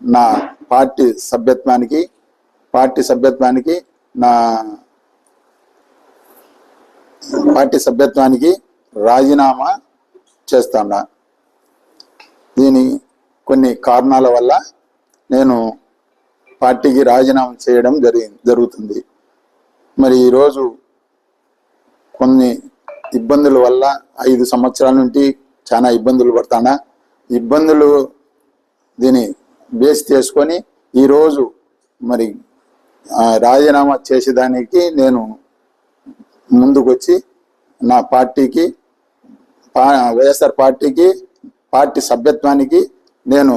నా పార్టీ సభ్యత్వానికి పార్టీ సభ్యత్వానికి నా పార్టీ సభ్యత్వానికి రాజీనామా చేస్తాను. దీని కొన్ని కారణాల వల్ల నేను పార్టీకి రాజీనామా చేయడం జరి జరుగుతుంది. మరి ఈరోజు కొన్ని ఇబ్బందుల వల్ల ఐదు సంవత్సరాల నుండి చాలా ఇబ్బందులు పడతానా? ఇబ్బందులు దీని బేస్ చేసుకొని ఈరోజు మరి రాజీనామా చేసేదానికి నేను ముందుకొచ్చి నా పార్టీకి పా వైఎస్ఆర్ పార్టీకి పార్టీ సభ్యత్వానికి నేను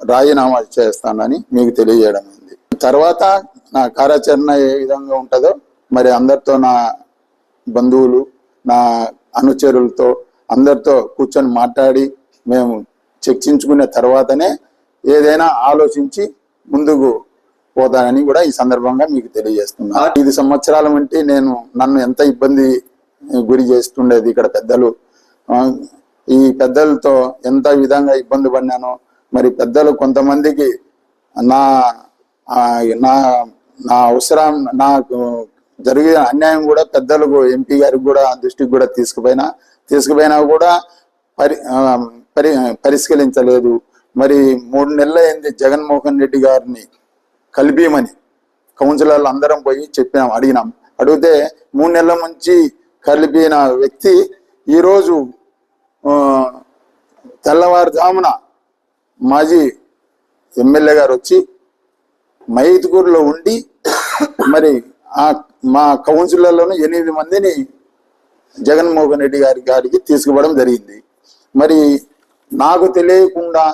రాజీనామా చేస్తానని మీకు తెలియజేయడం ఉంది తర్వాత నా కార్యాచరణ ఏ విధంగా ఉంటుందో మరి అందరితో నా బంధువులు నా అనుచరులతో అందరితో కూర్చొని మాట్లాడి మేము చర్చించుకునే తర్వాతనే ఏదైనా ఆలోచించి ముందుకు పోతానని కూడా ఈ సందర్భంగా మీకు తెలియజేస్తున్నా. ఐదు సంవత్సరాల వంటి నేను నన్ను ఎంత ఇబ్బంది గురి చేస్తుండేది ఇక్కడ పెద్దలు. ఈ పెద్దలతో ఎంత విధంగా ఇబ్బంది పడినానో మరి పెద్దలు కొంతమందికి నా నా నా అవసరం నాకు జరిగిన అన్యాయం కూడా పెద్దలకు ఎంపీ గారికి కూడా దృష్టికి కూడా తీసుకుపోయినా తీసుకుపోయినా కూడా పరి పరి పరిష్కరించలేదు. మరి మూడు నెలలు అయింది జగన్మోహన్ రెడ్డి గారిని కలిపియమని. కౌన్సిలర్లు అందరం పోయి చెప్పినాం అడిగినాం. అడిగితే మూడు నెలల నుంచి కలిపిన వ్యక్తి ఈరోజు తెల్లవారుజామున మాజీ ఎమ్మెల్యే గారు వచ్చి మైదుగూరులో ఉండి మరి ఆ మా కౌన్సిలర్లను ఎనిమిది మందిని జగన్మోహన్ రెడ్డి గారి గారికి తీసుకుపోవడం జరిగింది. మరి నాకు తెలియకుండా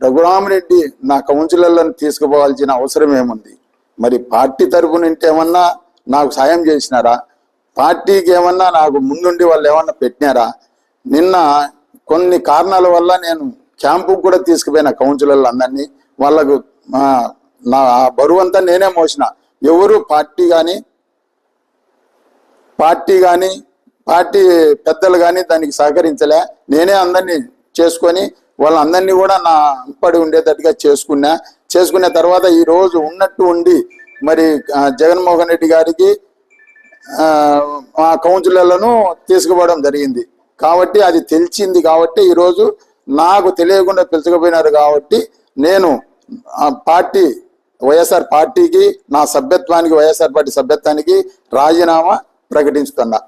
రఘురామరెడ్డి నా కౌన్సిలర్లను తీసుకుపోవాల్సిన అవసరం ఏముంది? మరి పార్టీ తరపు నుండి ఏమన్నా నాకు సాయం చేసినారా? పార్టీకి ఏమన్నా నాకు ముందుండి వాళ్ళు ఏమన్నా పెట్టినారా? నిన్న కొన్ని కారణాల వల్ల నేను క్యాంపుకు కూడా తీసుకుపోయిన కౌన్సిలర్లు అందరినీ వాళ్ళకు నా బరువు అంతా నేనే మోసిన. ఎవరు పార్టీ కానీ పార్టీ కానీ పార్టీ పెద్దలు కానీ దానికి సహకరించలే. నేనే అందరినీ చేసుకొని వాళ్ళందరినీ కూడా నా అంపడి ఉండేటట్టుగా చేసుకున్నా. చేసుకున్న తర్వాత ఈ రోజు ఉన్నట్టు ఉండి మరి జగన్మోహన్ రెడ్డి గారికి ఆ, మా కౌన్సిలర్లను తీసుకుపోవడం జరిగింది. కాబట్టి అది తెలిసింది కాబట్టి ఈరోజు నాకు తెలియకుండా పిలుచుకుపోయినారు కాబట్టి నేను ఆ పార్టీ వైఎస్ఆర్ పార్టీకి నా సభ్యత్వానికి వైఎస్ఆర్ పార్టీ సభ్యత్వానికి రాజీనామా ప్రకటించుతున్నా.